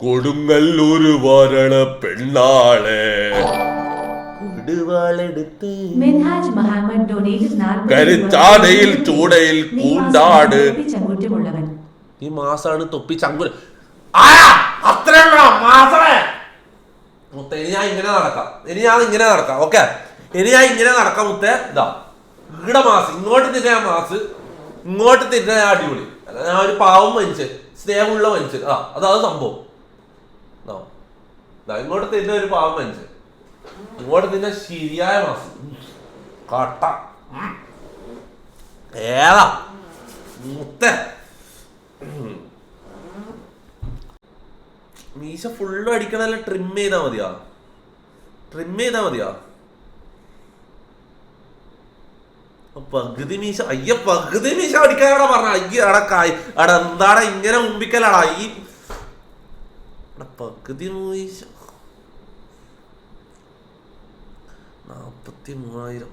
കൊടുങ്ങല്ലൂര് വരണ പെണ്ണാളെ. രൂപ. ചൂടയിൽ കൂണ്ടാട്. ഈ മാസാണ് തൊപ്പി ചങ്കുല മാസമേ മുത്ത ഇനി ഞാൻ ഇങ്ങനെ നടക്കാം. ഇനി ഞാൻ ഇങ്ങനെ നടക്കാം ഓക്കെ? ഇനി ഞാൻ ഇങ്ങനെ നടക്കാം മുത്തേ. ഇതാ ഇവിടെ മാസ് ഇങ്ങോട്ട് തിരിഞ്ഞ മാസ് ഇങ്ങോട്ട് തിരിഞ്ഞ അടിപൊളി. അല്ല ഞാൻ ഒരു പാവം മനുഷ്യൻ സ്നേഹമുള്ള മനുഷ്യൻ. ആ അതാ സംഭവം. ഇങ്ങോട്ട് തിന്നെ ഒരു പാവം മനുഷ്യൻ. ഇങ്ങോട്ട് തിന്നെ ശരിയായ മാസം. കട്ട. ഏതാ? മുത്ത. മീശ ഫുള്ള് അടിക്കണല്ല ട്രിം ചെയ്താ മതിയാ? ട്രിം ചെയ്താ മതിയാ? പകുതി മീശ അയ്യ പകുതി മീശ അടിക്കാനാടാ പറഞ്ഞ അയ്യ അടാ കായ് അട എന്താടാ ഇങ്ങനെ മുമ്പിക്കലാടാ ഈ പകുതി മീശ. നാപ്പത്തി മൂവായിരം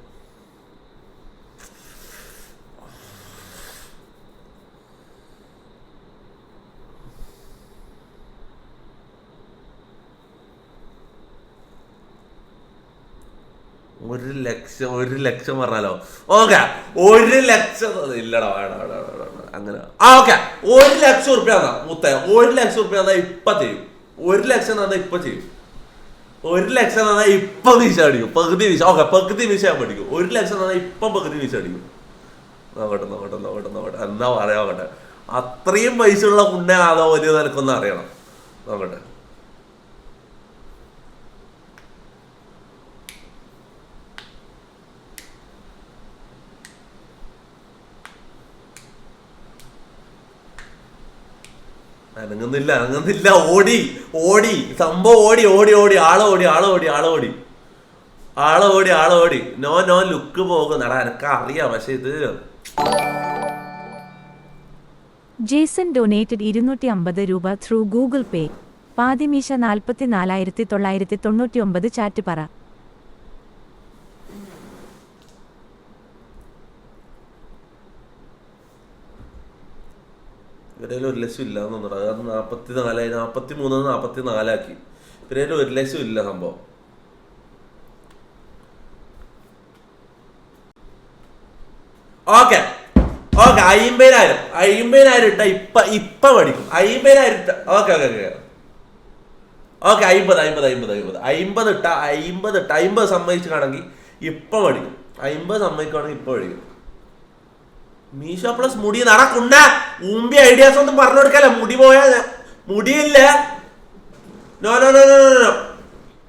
ഒരു ലക്ഷം ഒരു ലക്ഷം പറഞ്ഞാലോ? ഓക്കെ ഒരു ലക്ഷം ഇല്ലടാ അങ്ങനെ. ആ ഓക്കെ ഒരു ലക്ഷം ഉറുപ്പ്യ തന്നാ മുത്ത. ഒരു ലക്ഷം ഉറുപ്പ്യ തന്നാ ഇപ്പൊ ചെയ്യും ഒരു ലക്ഷം തന്നാ ഇപ്പൊ ചെയ്യും ഒരു ലക്ഷം തന്നാ ഇപ്പൊ വീശ അടിക്കും പകുതി വീശ ഓക്കെ പകുതി വീശ ഞാൻ പഠിക്കും. ഒരു ലക്ഷം തന്നാ ഇപ്പൊ പകുതി വീശ അടിക്കും നോക്കട്ടെ നോക്കട്ടെ നോക്കട്ടെ നോക്കട്ടെ. എന്നാ പറയാ നോക്കട്ടെ. അത്രയും പൈസ ഉള്ള കുണ്ണ ആദോ വലിയ നിനക്കൊന്നും അറിയണം? നോക്കട്ടെ. അനങ്ങുന്നില്ല അനങ്ങുന്നില്ല. ഓടി ഓടി. സംഭവം ഓടി ഓടി ഓടി. ആളോടി ആളോടി ആളോടി ഓടി ആളെ ഓടി. ആളെ ഓടി നോ നോ ലുക്ക് പോകും. പോകുന്നടാ എനക്ക് അറിയാം പക്ഷെ ഇത് ജേസൺ ഡൊനേറ്റഡ് ഇരുന്നൂറ്റി അമ്പത് രൂപ ത്രൂ ഗൂഗിൾ പേ. പാതിമീശ നാൽപ്പത്തി നാലായിരത്തി തൊള്ളായിരത്തി തൊണ്ണൂറ്റി ഒമ്പത് ചാറ്റ് പറ. ഇവരേലും ഒരു ലക്ഷം ഇല്ല എന്ന് തോന്നുന്നു അത് നാൽപ്പത്തി നാലായി നാൽപ്പത്തി മൂന്ന് നാൽപ്പത്തി നാലാക്കി ഇവരേലും ഒരു ലക്ഷം ഇല്ല സംഭവം. ഓക്കെ. ഓക്കെ അയ്യമ്പതിനായിരം. അയ്യമ്പതിനായിരം ഇട്ട ഇപ്പ ഇപ്പ മടിക്കും. അയ്യമ്പതിനായിരം ഇട്ട ഓക്കെ ഓക്കെ ഓക്കെ. ഓക്കെ അയ്മ്പത് അയ്മ്പത് അയ്മ്പത് അയ്മ്പത്. അയ്മ്പത് ഇട്ട അയ്മ്പത് ഇട്ട അയ്മ്പത് സമ്മതിച്ചാണെങ്കിൽ ഇപ്പ മടിക്കും. അയ്മ്പത് സമ്മതിക്കുകയാണെങ്കിൽ ഇപ്പൊ മേടിക്കും. മീഷോ പ്ലസ് മുടി നടക്കുണ്ട. ഉമ്പി ഐഡിയാസ് ഒന്നും പറഞ്ഞു കൊടുക്കല്ല. മുടി പോയാ മുടിയില്ല. No no no no no no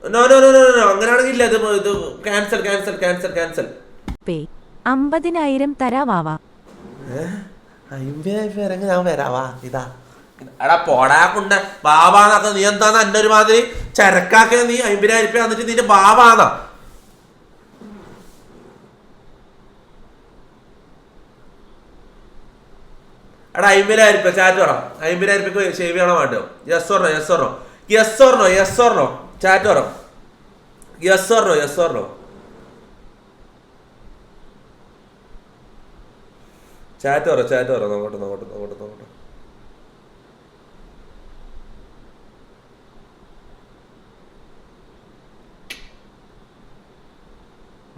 no no no no no അങ്ങനെയാണെങ്കിൽ ഇല്ല. ഇത് ഇത് cancel cancel cancel cancel pay അമ്പതിനായിരം തരാവാവാ അയ്യറങ്ങ് ഞാൻ വരാവാ ഇതാ. എടാ പോടാ കുണ്ട. ബാബാന്നൊക്കെ നീ എന്താന്ന് എന്റെ ഒരു മാതിരി ചരക്കാക്കിയ നീ അമ്പതിനായിരം രൂപ വന്നിട്ട് നിന്റെ ബാബാന്നാ എടാ അമ്പതിനായിരം രൂപ ചാറ്റ് പറ അമ്പതിനായിരം രൂപയ്ക്ക് ഷേവ് ചെയ്യണോ വേണ്ടോ yes or no yes or no yes or no yes or no chat പറ yes or no yes or no chat പറ ചാറ്റ് പറ നോക്കട്ടെ നോക്കട്ടെ നോക്കട്ടെ നോക്കട്ടെ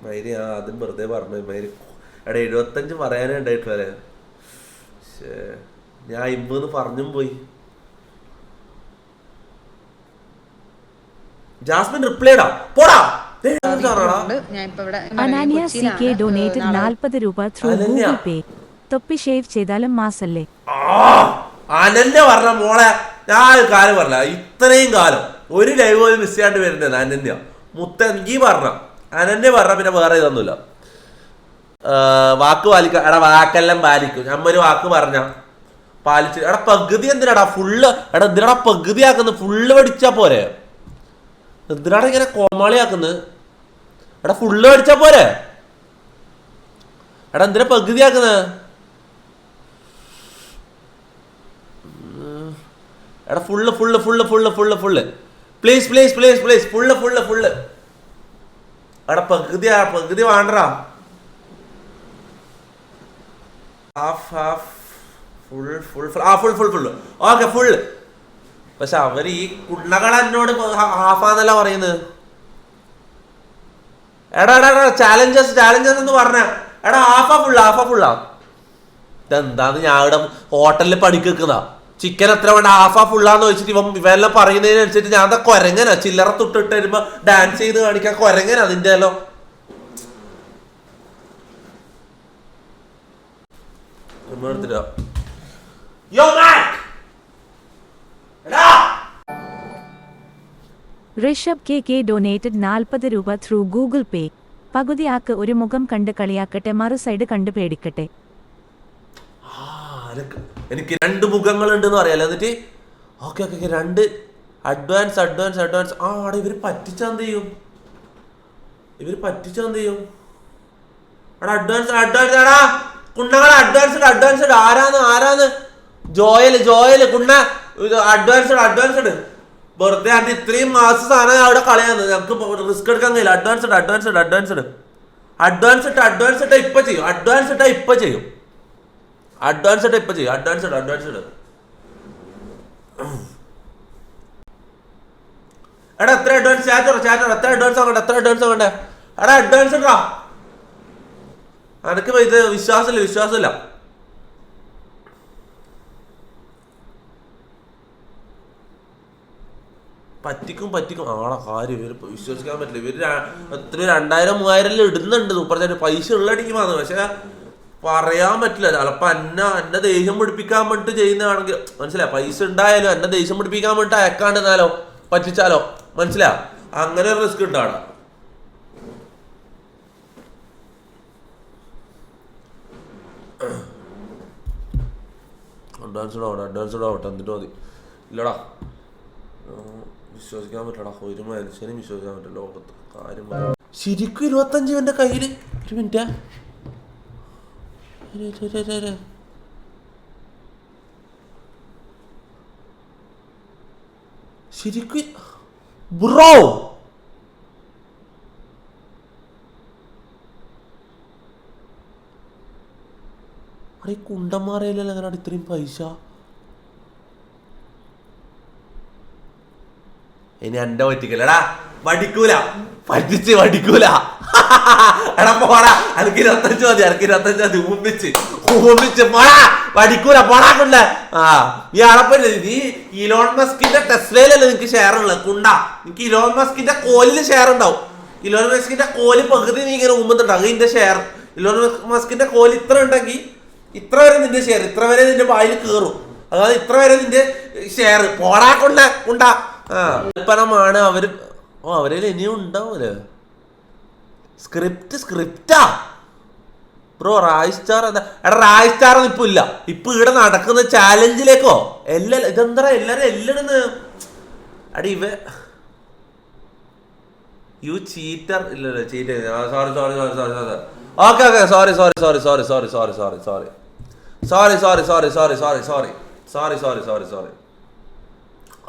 മൈരി ആ അതും വെറുതെ പറഞ്ഞു. മൈരി എടാ എഴുപത്തഞ്ച് പറയാനേ ഉണ്ടായിട്ട് ഞാൻ ഇമ്പെന്ന് പറഞ്ഞും പോയി. ജാസ്മിൻ റിപ്ലൈഡാ പോടാ. ദേ, ഞാൻ ഇപ്പൊ ഇവിടെ അനാനിയ സി കെ. ഡൊനേറ്റഡ് നാൽപ്പത് രൂപ ത്രൂ. ഗൂഗിൾ പേ തൊപ്പി ഷേവ് ചെയ്താലും മാസല്ലേ? ആ, അനന്യ പറഞ്ഞ മോളെ ഞാൻ കാലം കാര്യം പറഞ്ഞ ഇത്രയും കാലം ഒരു ലൈവ് പോലും മിസ് ചെയ്യാണ്ട് വരുന്നത് അനന്യ. മുത്ത നീ പറഞ്ഞ അനന്യ പറഞ്ഞ പിന്നെ വേറെ ഇതൊന്നുമില്ല. വാക്ക് പാലിക്ക എടാ വാക്കെല്ലാം പാലിക്കും. നമ്മ ഒരു വാക്ക് പറഞ്ഞ. പാലിച്ച്. എടാ പകുതി എന്തിനാടാ? ഫുള്ള് എടാ എന്തിനാടാ പകുതി ആക്കുന്നത് ഫുള്ള് പഠിച്ചാ പോരെ. എന്തിനാടാ ഇങ്ങനെ കോമാളിയാക്കുന്നത് എടാ ഫുള്ള് പഠിച്ചാ പോരെ. എടാ എന്തിനാ പകുതി ആക്കുന്നത് എടാ full full full full full full please please please please full full full എടാ പകുതി പകുതി വേണ്ടടാ. Half half full full full ആ full full full okay full പക്ഷെ അവർ ഈ കുണ്ണകൾ എന്നോട് ഹാഫാന്നല്ല പറയുന്നത്? എടാ എടാ എടാ ചാലഞ്ചസ് ചാലഞ്ചസ് എന്ന് പറഞ്ഞ. എടാ ഹാഫാ ഫുൾ ഹാഫാ ഫുള്ളാ ഇതെന്താന്ന് ഞാൻ ഇവിടെ ഹോട്ടലിൽ പണിക്ക് ചിക്കൻ എത്ര വേണ്ട ഹാഫാ ഫുള്ളാന്ന് വെച്ചിട്ട് ഇവൻ ഇവയെല്ലാം പറയുന്നതിനനുസരിച്ച് ഞാൻ എന്താ കൊരങ്ങനാ? ചില്ലറ തൊട്ടിട്ട് വരുമ്പോ ഡാൻസ് ചെയ്ത് കാണിക്കാൻ കൊരങ്ങനാ അതിന്റെ എല്ലാം? എടുത്തിട്ടാ യോ മാക് എടാ ഋഷഭ് കെ കെ ഡൊനേറ്റഡ് നാൽപ്പത് രൂപ ത്രൂ ഗൂഗിൾ പേ പകുതി ആക്ക് ഒരു മുഖം കണ്ട് കളിയാക്കട്ടെ മറു സൈഡ് കണ്ട് പേടിക്കട്ടെ. എനക്ക് രണ്ട് മുഖങ്ങളുണ്ടെന്ന് അറിയാലോ എന്നിട്ട് ഓക്കെ ഓക്കെ രണ്ട്. അഡ്വാൻസ് അഡ്വാൻസ് അഡ്വാൻസ് ആ അവിടെ ഇവർ പറ്റിച്ചെന്ത് ചെയ്യും? ഇവർ പറ്റിച്ചെന്ത് ചെയ്യും? എടാ അഡ്വാൻസ് അഡ്വാൻസ് എടാ കുണ്ണകളെ അഡ്വാൻസ്ഡ് അഡ്വാൻസ്ഡ് ആരാന്ന് ആരാന്ന്? ജോയൽ ജോയൽ കുണ്ണ. അഡ്വാൻസ്ഡ് അഡ്വാൻസ്ഡ് വെറുതെ അത് ഇത്രയും മാസം സാധനം അവിടെ കളയാന്ന്. നമുക്ക് റിസ്ക് എടുക്കാൻ കഴിയില്ല. അഡ്വാൻസ്ഡ് അഡ്വാൻസ്ഡ് അഡ്വാൻസ്ഡ് അഡ്വാൻസ് ഇട്ട അഡ്വാൻസ് ഇട്ട ഇപ്പൊ ചെയ്യും. അഡ്വാൻസ് ഇട്ട ഇപ്പൊ ചെയ്യും. അഡ്വാൻസ് ഇട്ട ഇപ്പൊ ചെയ്യും. അഡ്വാൻസ് ഇട്ട് അഡ്വാൻസ് ഇട എടാ എത്ര അഡ്വാൻസ് ചാറ്റോ ചാറ്റോ എത്ര അഡ്വാൻസ് ആകണ്ടേ എത്ര അഡ്വാൻസ് ആകണ്ടേ എടാ അഡ്വാൻസ് ഇടാ എനക്ക് ഇത് വിശ്വാസമില്ല വിശ്വാസമില്ല. പറ്റിക്കും പറ്റിക്കും. ആളെ കാര്യം ഇവർ വിശ്വസിക്കാൻ പറ്റില്ല. ഇവർ എത്ര രണ്ടായിരം മൂവായിരം ഇടുന്നുണ്ട്. സൂപ്പർ പൈസ ഉള്ളടിക്ക് മാത്രം. പക്ഷെ പറയാൻ പറ്റില്ല. ചിലപ്പോ എന്നെ എന്നെ ദേഷ്യം പിടിപ്പിക്കാൻ വേണ്ടിട്ട് ചെയ്യുന്നതാണെങ്കിൽ മനസ്സിലായ? പൈസ ഉണ്ടായാലും? എന്നെ ദേഷ്യം പിടിപ്പിക്കാൻ വേണ്ടിട്ട് അയക്കാണ്ടെന്നാലോ പറ്റിച്ചാലോ? മനസ്സിലാ അങ്ങനെ റിസ്ക് ഉണ്ടാണ് അഡ്വാൻസ് ആവട്ടെ അഡ്വാൻസ് ഇടാവട്ടെ എന്നിട്ട് മതി. ഇല്ലടാ. വിശ്വസിക്കാൻ പറ്റടാ ഒരു മനുഷ്യനും വിശ്വസിക്കാൻ പറ്റില്ല ലോകത്ത്. കാര്യം. ശരിക്കും ഇരുപത്തഞ്ച് എന്റെ കയ്യിൽ ഒരു മിനിറ്റ്. ശരിക്കും ബ്രോ! ഈ കുണ്ടന്മാരയിലല്ലോ അങ്ങനെ ഇത്രയും പൈസ? ഇനി എന്റെ പറ്റിക്കല്ലടാ വടിക്കൂല പറ്റിച്ച് വടിക്കൂല എടാ പോടാ. അനക്ക് ഇരുപത്തഞ്ച് മതി അനക്ക് ഇരുപത്തഞ്ച് മതി. ഊമ്പിച്ച്. ഊമ്പിച്ച്. പോടാ. വടിക്കൂല പോടാ കൊണ്ട്. ആ ഈ അളപ്പല്ലേ നീ ഇലോൺ മസ്കിന്റെ ടെസ്ലയിലല്ലേ നിനക്ക് ഷെയർ ഉള്ളത്? കുണ്ട. നിനക്ക് ഇലോൺ മസ്കിന്റെ കോലിൽ ഷെയർ ഉണ്ടാവും. ഇലോൺ മസ്കിന്റെ കോലി പകുതി നീ ഇങ്ങനെ ഊമ്പുന്നുണ്ടാവും ഇതിന്റെ ഷെയർ ഇലോൺ മസ്കിന്റെ കോലി ഇത്ര ഉണ്ടെങ്കിൽ ഇത്ര വരെ നിന്റെ ഷെയർ ഇത്ര വരെ നിന്റെ വായിൽ കയറും അതായത് ഇത്ര വരെ നിന്റെ ഷെയർ പോടാ കൊണ്ട കൊണ്ട. ആ. ഉൽപ്പന്നമാണ് അവർ ഓ അവരിൽ ഇനിയും ഉണ്ടാവൂലേ? സ്ക്രിപ്റ്റ് സ്ക്രിപ്റ്റാ ബ്രോ റായ് സ്റ്റാർ എന്താ? എടാ റായ് സ്റ്റാർ ഒന്നും ഇപ്പൊ ഇല്ല. ഇപ്പൊ ഇവിടെ നടക്കുന്ന ചാലഞ്ചിലേക്കോ എല്ലാ ഇതെന്താ എല്ലാരും എല്ലാം അടി ഇവ യു ചീറ്റർ ഇല്ലല്ലോ cheater sorry sorry sorry sorry sorry okay okay sorry sorry sorry sorry sorry sorry sorry sorry sorry sorry sorry sorry sorry sorry sorry sorry sorry sorry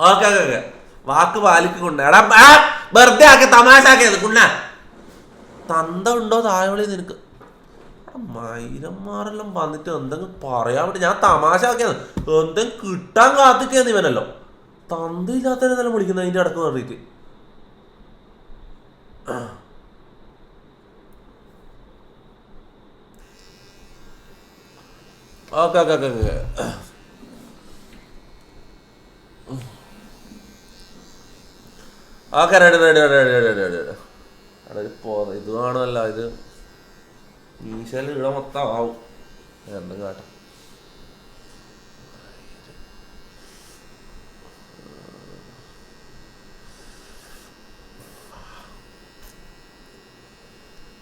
okay okay okay വാക്ക് പാലിക്ക് കൊണ്ട് എടാ വെറുതെ ആക്കി തമാശ ആക്കിയത് കുണ്ണ. തന്ത ഉണ്ടോ താഴെ നിനക്ക്? മൈരന്മാരെല്ലാം വന്നിട്ട് എന്തെങ്കിലും പറയാൻ വേണ്ടി ഞാൻ തമാശ ആക്കിയത്. എന്തെങ്കിലും കിട്ടാൻ കാത്തിക്കുന്നു ഇവനല്ലോ. തന്തയില്ലാത്തതിനെല്ലാം വിളിക്കുന്നത് അതിന്റെ അടക്കം കയറിയിട്ട് okay okay okay okay. Okay ready ready ready ready ready ready അവിടെ പോ ഇത് കാണുമല്ല ഇത് മീശയിൽ ഇവിടെ മൊത്തം ആവും. എന്തും കാട്ടാം.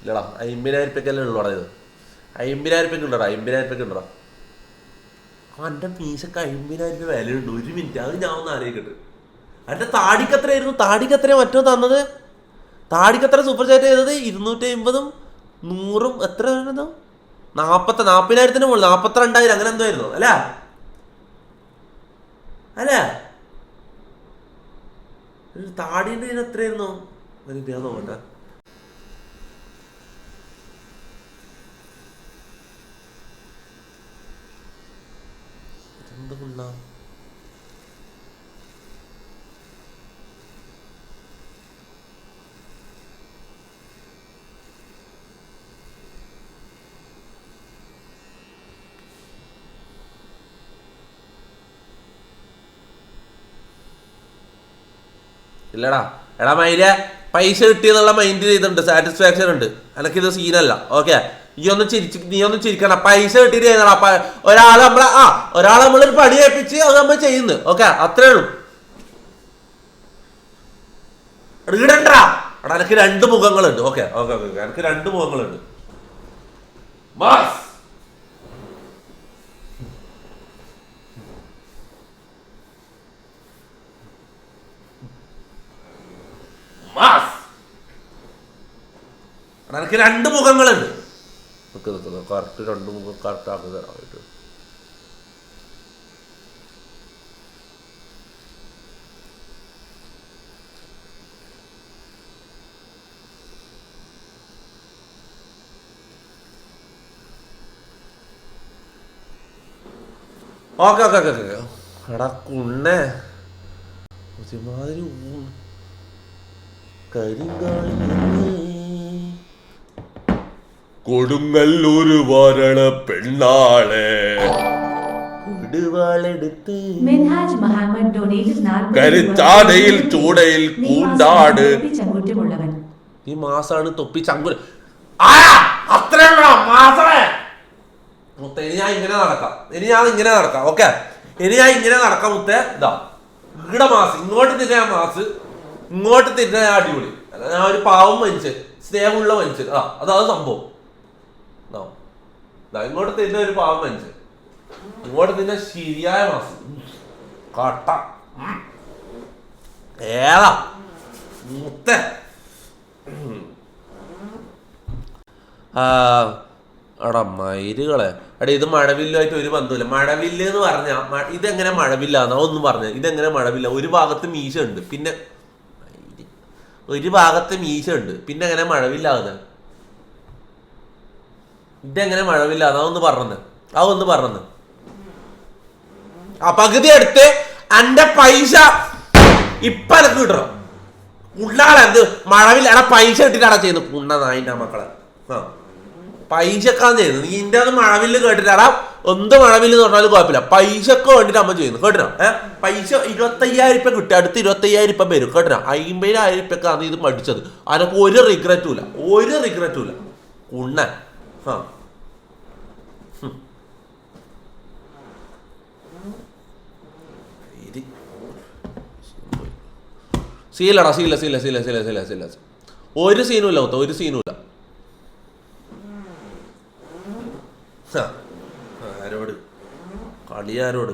ഇല്ലടാ അമ്പതിനായിരം ഉള്ളൂടാ ഇത്. അമ്പതിനായിരം ഉണ്ടടാ അമ്പതിനായിരം റുപ്യക്ക് ഉണ്ടടാ മീശ രൂപ വിലയുണ്ട്. ഒരു മിനിറ്റ്. അത് ഞാൻ ഒന്ന് ആലോചിക്കട്ടെ. അവന്റെ താടിക്കത്രയായിരുന്നു താടിക്കത്ര മറ്റോ തന്നത്? താടിക്കത്ര സൂപ്പർ ചാറ്റ് ചെയ്തത് ഇരുന്നൂറ്റി അമ്പതും നൂറും എത്ര ആയിരുന്നു? നാൽപ്പത്തി നാപ്പതിനായിരത്തിന് മുകളിൽ. നാപ്പത്തിരണ്ടായിരം. അങ്ങനെ എന്തോ ആയിരുന്നു. അല്ല? അല്ല? താടിന്റെ ഇതിന് എത്രയായിരുന്നു? എനിക്ക് ഞാൻ നോക്കട്ടെ. എന്ത് കുണ്ണ ഇല്ലടാ. എടാ മൈലെ പൈസ കിട്ടിയെന്നുള്ള മൈൻഡ് ചെയ്തിട്ടുണ്ട് സാറ്റിസ്ഫാക്ഷൻ ഉണ്ട്. എനിക്കിത് സീനല്ല ഓക്കെ ഈ ഒന്ന് ചിരിച്ച് നീ ഒന്ന് ചിരിക്കണം. പൈസ കിട്ടിയിട്ട് ചെയ്യുന്നടാ ഒരാൾ നമ്മളെ ആ ഒരാൾ നമ്മളൊരു പണി ഏൽപ്പിച്ച് അത് നമ്മൾ ചെയ്യുന്നു. ഓക്കെ അത്രേ ഉള്ളൂ. ഇടണ്ടാ. എടാ എനിക്ക് രണ്ട് മുഖങ്ങളുണ്ട്. ഓക്കെ ഓക്കെ ഓക്കെ എനിക്ക് രണ്ട് മുഖങ്ങളുണ്ട്. മാസ് മാസ് എനിക്ക് രണ്ട് മുഖങ്ങളുണ്ട്. നിക്ക് നിൽക്കുന്നത് കറക്റ്റ് രണ്ട് മുഖം കറക്റ്റ് ആക്കി ഓക്കെ ഓക്കെ ഓക്കെ ഓക്കെ. എടാ കുണ്ണേ. ഒരുമാതിരി കരിങ്കാളി കൊടുങ്ങല്ലൂര് വരണ പെണ്ണാളെ. കൊടുവാളെടുത്ത് മിൻഹാജ് മുഹമ്മദ് ഡൊനേറ്റഡ് നാൽപ്പത് കരുത്താടയിൽ ചൂടയിൽ കൂണ്ടാട്. ചങ്കുറ്റമുള്ളവൻ. ഈ മാസാണ് തൊപ്പി മാസമേ മുത്ത ഇനി ഞാൻ ഇങ്ങനെ നടക്കാം. ഇനി ഞാൻ ഇങ്ങനെ നടക്കാം ഓക്കെ? ഇനി ഞാൻ ഇങ്ങനെ നടക്കാം മുത്തേ. ഇതാ ഇവിടെ മാസ്. ഇങ്ങോട്ട് തിരിഞ്ഞ ഞാൻ മാസ് ഇങ്ങോട്ട് തിരിഞ്ഞ ഞാൻ അടിപൊളി. അല്ല, ഞാൻ ഒരു പാവം മനുഷ്യൻ സ്നേഹമുള്ള മനുഷ്യൻ. ആ അതാ സംഭവം. ഇങ്ങോട്ട് തിന്ന ഒരു പാവം മനുഷ്യൻ. ഇങ്ങോട്ട് തിന്ന ശരിയായ മാസ്. കട്ട. ഏതാ? മുത്തേ. എടാ മയിലുകളെ. എടാ ഇത് മഴവില്ലായിട്ട് ഒരു ബന്ധമില്ല മഴവില്ല എന്ന് പറഞ്ഞാൽ ഇതെങ്ങനെ മഴവില്ലാന്നാ ഒന്നും പറഞ്ഞ. ഇതെങ്ങനെ മഴവില്ല? ഒരു ഭാഗത്ത് മീശ ഉണ്ട് പിന്നെ. ഒരു ഭാഗത്ത് മീശ ഉണ്ട് പിന്നെ എങ്ങനെ മഴവില്ലാകുന്നത് ഇതെങ്ങനെ മഴവില്ല? ഒന്ന് പറഞ്ഞത് അതൊന്ന് പറഞ്ഞത് ആ പകുതി എടുത്ത് എന്റെ പൈസ ഇപ്പൊ എനക്ക് കിട്ടണം. ഉള്ളാളെ എന്ത് മഴവില്ല. എടാ പൈസ ഇട്ടിട്ടാടാ ചെയ്യുന്നത് നായിന്റെ മക്കളെ. ആ. പൈസക്കാണ് ചെയ്യുന്നത് നീ ഇന്റെ അത് മഴവില്ല് കേട്ടിട്ടാടാ എന്ത് മഴവില്ല് എന്ന് പറഞ്ഞാലും കുഴപ്പമില്ല. പൈസക്ക് വേണ്ടിട്ട് അമ്മ ചെയ്യുന്നു. കേട്ടോ ഏഹ് പൈസ ഇരുപത്തയ്യായിരം രൂപ കിട്ടുക അടുത്ത് ഇരുപത്തയ്യായിരം രൂപ വരും. കേട്ടോ അമ്പതിനായിരം ഇപ്പൊക്കാണ് ഇത് പഠിച്ചത് അതിനൊക്കെ ഒരു റിഗ്രറ്റും ഇല്ല. ഒരു റിഗ്രറ്റും ഇല്ല. ഉണ്ണ ആ. സീലടാ സീല സീല സീല സീല സീല സീല. ഒരു സീനും ഇല്ല മൊത്തം ഒരു സീനും ഇല്ല ആരോട്? കളി ആരോട്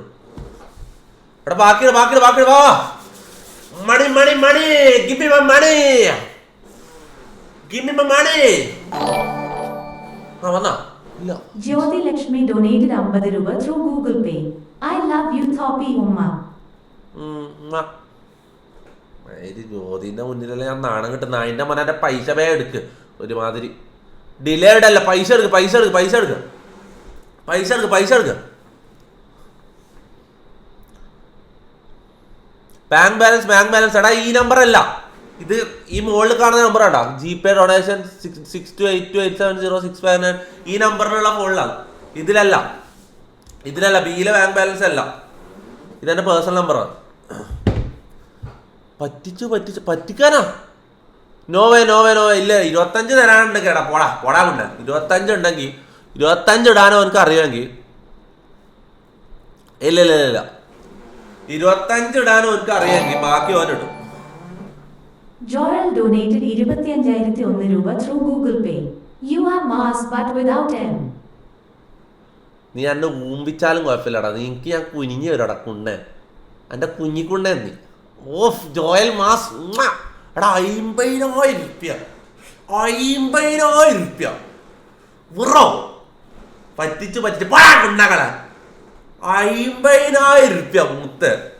എടാ ബാക്കി ബാക്കി ബാക്കിയുടെ വാ മണി മണി മണി. ഗിമ്മി മണി ഗിമ്മി മണി ആ വന്നാ. ഇല്ല. ജ്യോതി ലക്ഷ്മി ഡൊനേറ്റഡ് അമ്പത് രൂപ through Google pay I love you Tope ഉമ്മ. ഇത് ജ്യോതിന്റെ മുന്നിലല്ലേ ഞാൻ നാണം കിട്ടുന്ന. അതിന്റെ മോനെ പൈസ വേ എടുക്ക്. ഒരുമാതിരി. ഡിലേഡ് അല്ല പൈസ എടുക്ക് പൈസ എടുക്ക് പൈസ എടുക്ക്. പൈസ എടുക്ക് പൈസ എടുക്ക്. ബാങ്ക് ബാലൻസ് ബാങ്ക് ബാലൻസ് എടാ ഈ നമ്പർ അല്ല. ഇത് ഈ മുകളിൽ കാണുന്ന നമ്പർ ആട്ടോ. G pay donation six two eight two eight seven zero six five nine ഈ നമ്പറിലുള്ള ഫോണിലാണ് ഇതിലല്ല. ഇതിലല്ല. ബിയിലെ ബാങ്ക് ബാലൻസ് അല്ല. ഇതെന്റെ പേഴ്സണൽ നമ്പറാണ് പറ്റിച്ചു പറ്റിച്ചു. പറ്റിക്കാനാ? നോവേ നോവേ നോവേ ഇല്ല ഇരുപത്തഞ്ച് തരാനുണ്ട് കേടാ പോടാ പോടാ കൊണ്ട് ഇരുപത്തഞ്ച് ഉണ്ടെങ്കിൽ ഇരുപത്തഞ്ച് ഇടാനോ എനിക്ക് അറിയാമെങ്കിൽ. ഇല്ല ഇല്ല ഇല്ല, ഇരുപത്തഞ്ച് ഇടാനോ എനിക്ക് അറിയാമെങ്കിൽ ബാക്കി ഓൻ ഇടും. ജോയൽ ഡൊനേറ്റഡ് ഇരുപത്തിയഞ്ചായിരത്തി ഒന്ന് രൂപ through Google pay you are mass but without M നീ എന്നെ ഊമ്പിച്ചാലും കുഴപ്പമില്ലടാ. നിനക്ക് ഞാൻ കുനിഞ്ഞു വരടാ കുണ്ണെ എന്റെ കുഞ്ഞിക്കുണ്ണെ നീ. ഓഫ് ജോയൽ മാസ് എടാ അയിമ്പതിനായിരം റുപ്യ. അയിമ്പതിനായിരം റുപ്യ. വിറോ പറ്റിച്ച് പറ്റിച്ച്. പോടാ കുണ്ണകളെ അയിമ്പതിനായിരം റുപ്യ മുത്ത്.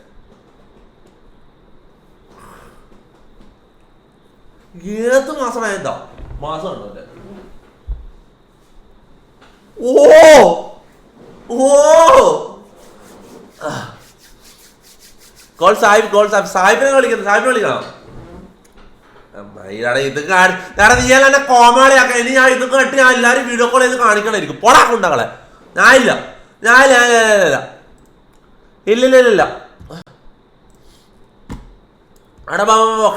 ഏത് മാസമായതാ മാസം ഉണ്ടോ അല്ലേ ഓ! ഓ കോൾ സാഹിബ് കോൾ സാഹിബ്. സാഹിബിനെ വിളിക്കുന്നു സാഹിബിനെ കളിക്കണം. അമ്മയുടെ ഇത് നേരെ നീ അല്ല എന്നെ കോമാളിയാക്ക. ഇനി ഞാൻ ഇത് കേട്ട് ഞാൻ എല്ലാവരും വീഡിയോ കോൾ ചെയ്ത് കാണിക്കണമായിരിക്കും പോടാ കൊണ്ടകളെ. ഞാൻ ഇല്ല. ഞാൻ ഇല്ല ഇല്ല, ഇല്ല, ഇല്ല. ഇല്ല ഇല്ല ഇല്ല ഇല്ല അവിടെ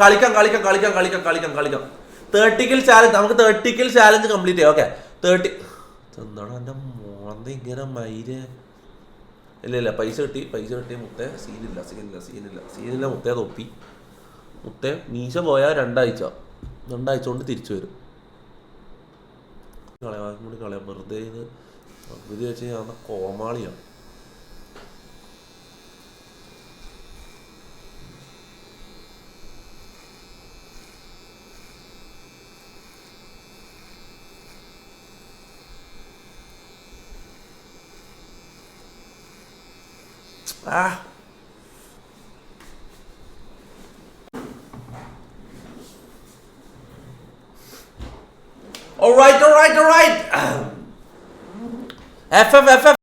കളിക്കാം കളിക്കാം കളിക്കാം കളിക്കാം കളിക്കാം കളിക്കാം. തേർട്ടിക്കിൽ ചാലഞ്ച് നമുക്ക് തേർട്ടിക്കിൽ ചാലഞ്ച് കംപ്ലീറ്റ് ചെയ്യാം ഓക്കെ തേർട്ടി എന്താണ് എന്റെ മോന്ത ഇങ്ങനെ മൈര് ഇല്ല ഇല്ല പൈസ കിട്ടി പൈസ കിട്ടി മുത്തേ സീനില്ല സീനില്ല സീനില്ല സീനില്ല മുത്തേ തൊപ്പി. മുത്തേ മീശ പോയാൽ രണ്ടാഴ്ച. രണ്ടാഴ്ച കൊണ്ട് തിരിച്ചു വരും. കളയാൻ കൂടി കളയാം വെറുതെ ഇത് വെച്ച് ഞാൻ കോമാളിയാണ് Ah. All right, all right, all right. FF, FF.